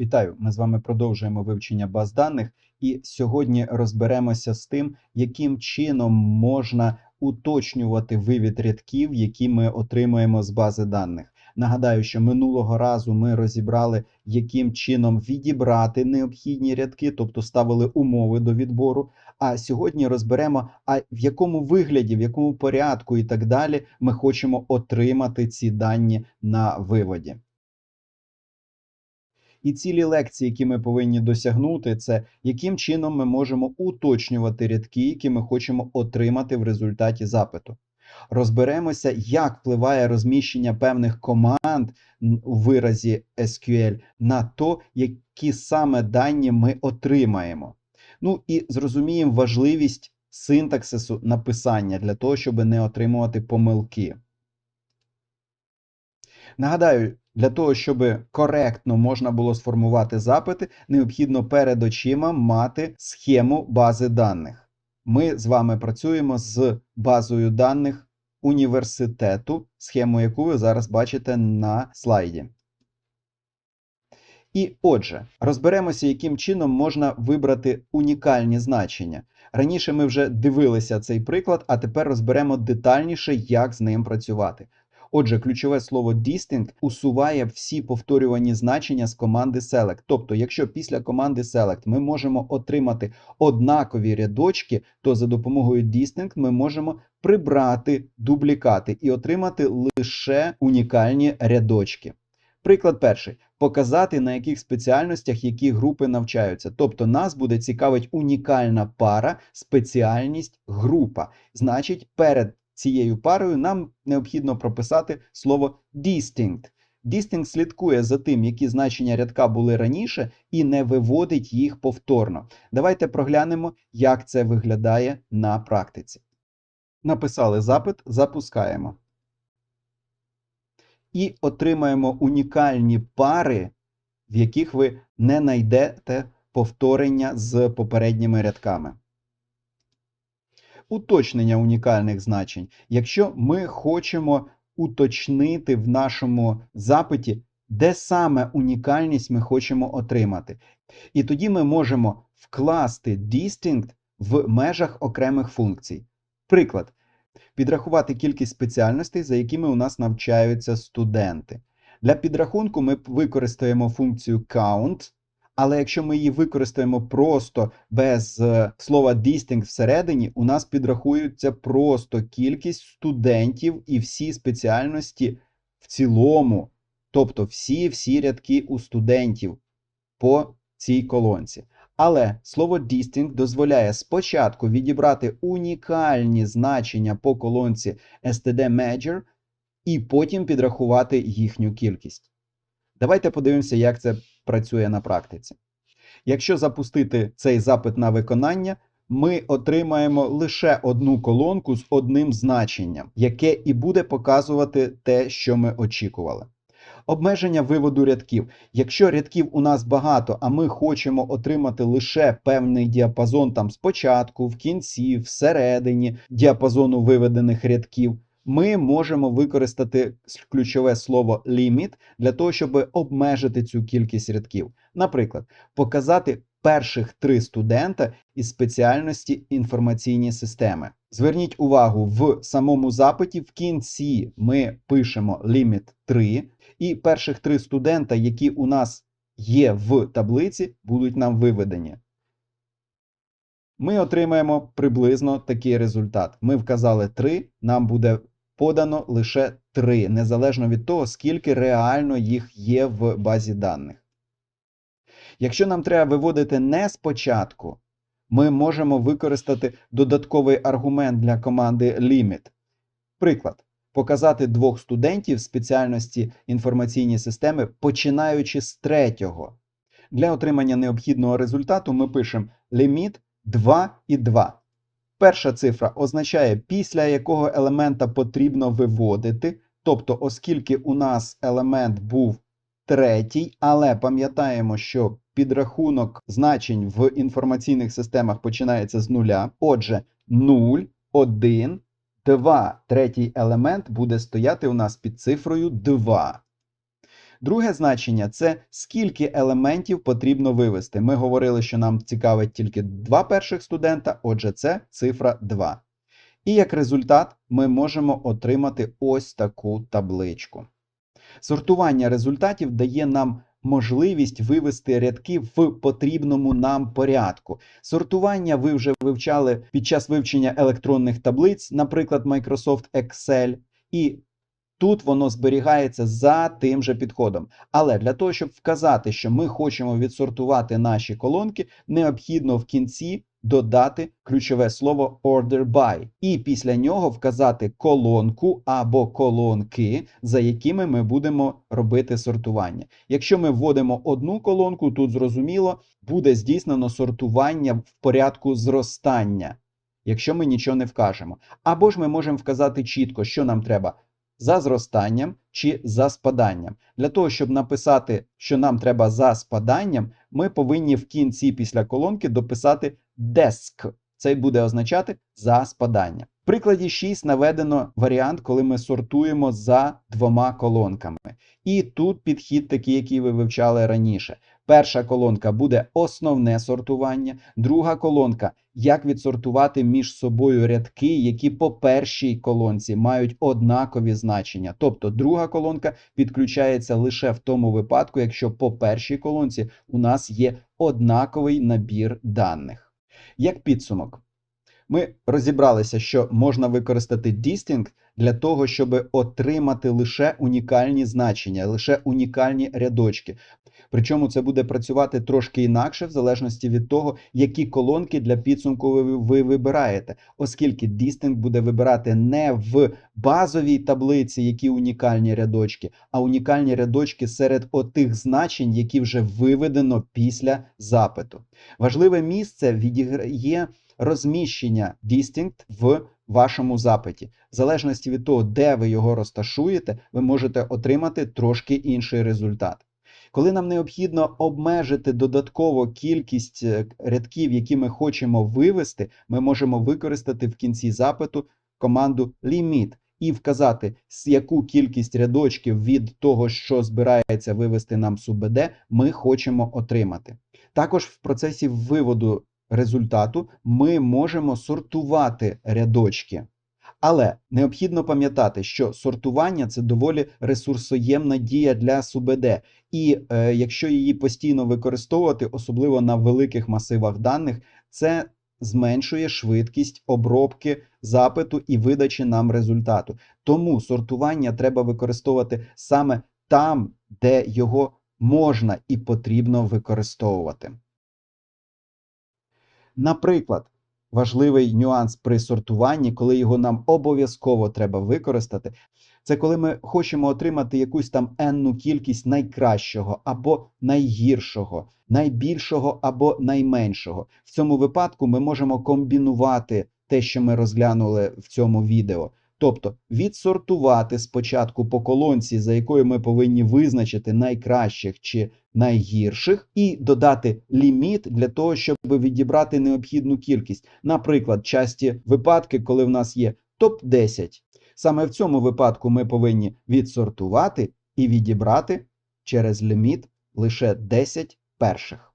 Вітаю! Ми з вами продовжуємо вивчення баз даних, і сьогодні розберемося з тим, яким чином можна уточнювати вивід рядків, які ми отримуємо з бази даних. Нагадаю, що минулого разу ми розібрали, яким чином відібрати необхідні рядки, тобто ставили умови до відбору. А сьогодні розберемо, а в якому вигляді, в якому порядку і так далі ми хочемо отримати ці дані на виводі. І цілі лекції, які ми повинні досягнути, це яким чином ми можемо уточнювати рядки, які ми хочемо отримати в результаті запиту. Розберемося, як впливає розміщення певних команд у виразі SQL на то, які саме дані ми отримаємо. Ну і зрозуміємо важливість синтаксису написання для того, щоб не отримувати помилки. Нагадаю, для того, щоб коректно можна було сформувати запити, необхідно перед очима мати схему бази даних. Ми з вами працюємо з базою даних університету, схему яку ви зараз бачите на слайді. І отже, розберемося, яким чином можна вибрати унікальні значення. Раніше ми вже дивилися цей приклад, а тепер розберемо детальніше, як з ним працювати. Отже, ключове слово distinct усуває всі повторювані значення з команди select. Тобто, якщо після команди select ми можемо отримати однакові рядочки, то за допомогою distinct ми можемо прибрати дублікати і отримати лише унікальні рядочки. Приклад перший. Показати, на яких спеціальностях які групи навчаються. Тобто нас буде цікавить унікальна пара, спеціальність, група. Значить, перед цією парою нам необхідно прописати слово distinct. Distinct слідкує за тим, які значення рядка були раніше, і не виводить їх повторно. Давайте проглянемо, як це виглядає на практиці. Написали запит, запускаємо. І отримаємо унікальні пари, в яких ви не знайдете повторення з попередніми рядками уточнення унікальних значень. Якщо ми хочемо уточнити в нашому запиті, де саме унікальність ми хочемо отримати. І тоді ми можемо вкласти distinct в межах окремих функцій. Приклад, підрахувати кількість спеціальностей, за якими у нас навчаються студенти. Для підрахунку ми використаємо функцію count, але якщо ми її використаємо просто без е, слова distinct всередині, у нас підрахується просто кількість студентів і всі спеціальності в цілому, тобто всі всі рядки у студентів по цій колонці. Але слово distinct дозволяє спочатку відібрати унікальні значення по колонці std major і потім підрахувати їхню кількість. Давайте подивимося, як це працює на практиці. Якщо запустити цей запит на виконання, ми отримаємо лише одну колонку з одним значенням, яке і буде показувати те, що ми очікували. Обмеження виводу рядків. Якщо рядків у нас багато, а ми хочемо отримати лише певний діапазон там спочатку, в кінці, всередині діапазону виведених рядків, ми можемо використати ключове слово limit для того, щоб обмежити цю кількість рядків. Наприклад, показати перших три студента із спеціальності інформаційні системи. Зверніть увагу, в самому запиті в кінці ми пишемо limit 3, і перших три студента, які у нас є в таблиці, будуть нам виведені. Ми отримаємо приблизно такий результат. Ми вказали 3, нам буде подано лише 3, незалежно від того, скільки реально їх є в базі даних. Якщо нам треба виводити не спочатку, ми можемо використати додатковий аргумент для команди limit. Приклад, показати двох студентів спеціальності інформаційні системи, починаючи з третього. Для отримання необхідного результату ми пишемо limit 2 і 2. Перша цифра означає, після якого елемента потрібно виводити. Тобто, оскільки у нас елемент був третій, але пам'ятаємо, що підрахунок значень в інформаційних системах починається з нуля. Отже, 0, 1, 2. Третій елемент буде стояти у нас під цифрою 2. Друге значення це скільки елементів потрібно вивести. Ми говорили, що нам цікавить тільки два перших студента, отже, це цифра 2. І як результат ми можемо отримати ось таку табличку. Сортування результатів дає нам можливість вивести рядки в потрібному нам порядку. Сортування ви вже вивчали під час вивчення електронних таблиць, наприклад, Microsoft Excel, і тут воно зберігається за тим же підходом. Але для того, щоб вказати, що ми хочемо відсортувати наші колонки, необхідно в кінці додати ключове слово order by, і після нього вказати колонку або колонки, за якими ми будемо робити сортування. Якщо ми вводимо одну колонку, тут зрозуміло, буде здійснено сортування в порядку зростання, якщо ми нічого не вкажемо. Або ж ми можемо вказати чітко, що нам треба. За зростанням чи за спаданням. Для того, щоб написати, що нам треба за спаданням, ми повинні в кінці після колонки дописати desk. Це буде означати за спадання. В прикладі 6 наведено варіант, коли ми сортуємо за двома колонками. І тут підхід такий, який ви вивчали раніше. Перша колонка буде основне сортування, друга колонка як відсортувати між собою рядки, які по першій колонці мають однакові значення. Тобто друга колонка підключається лише в тому випадку, якщо по першій колонці у нас є однаковий набір даних. Як підсумок, ми розібралися, що можна використати distinct для того, щоб отримати лише унікальні значення, лише унікальні рядочки. Причому це буде працювати трошки інакше, в залежності від того, які колонки для підсумку ви, ви вибираєте, оскільки distinct буде вибирати не в базовій таблиці, які унікальні рядочки, а унікальні рядочки серед отих значень, які вже виведено після запиту. Важливе місце відіграє розміщення distinct в вашому запиті. В залежності від того, де ви його розташуєте, ви можете отримати трошки інший результат. Коли нам необхідно обмежити додатково кількість е, рядків, які ми хочемо вивести, ми можемо використати в кінці запиту команду limit і вказати, з яку кількість рядочків від того, що збирається вивести нам СУБД, ми хочемо отримати. Також в процесі виводу результату ми можемо сортувати рядочки. Але необхідно пам'ятати, що сортування це доволі ресурсоємна дія для СУБД, і е, якщо її постійно використовувати, особливо на великих масивах даних, це зменшує швидкість обробки запиту і видачі нам результату. Тому сортування треба використовувати саме там, де його можна і потрібно використовувати. Наприклад, важливий нюанс при сортуванні, коли його нам обов'язково треба використати, це коли ми хочемо отримати якусь там енну кількість найкращого або найгіршого, найбільшого або найменшого. В цьому випадку ми можемо комбінувати те, що ми розглянули в цьому відео. Тобто відсортувати спочатку по колонці, за якою ми повинні визначити найкращих чи найгірших, і додати ліміт для того, щоб відібрати необхідну кількість. Наприклад, часті випадки, коли в нас є топ-10. Саме в цьому випадку ми повинні відсортувати і відібрати через ліміт лише 10 перших.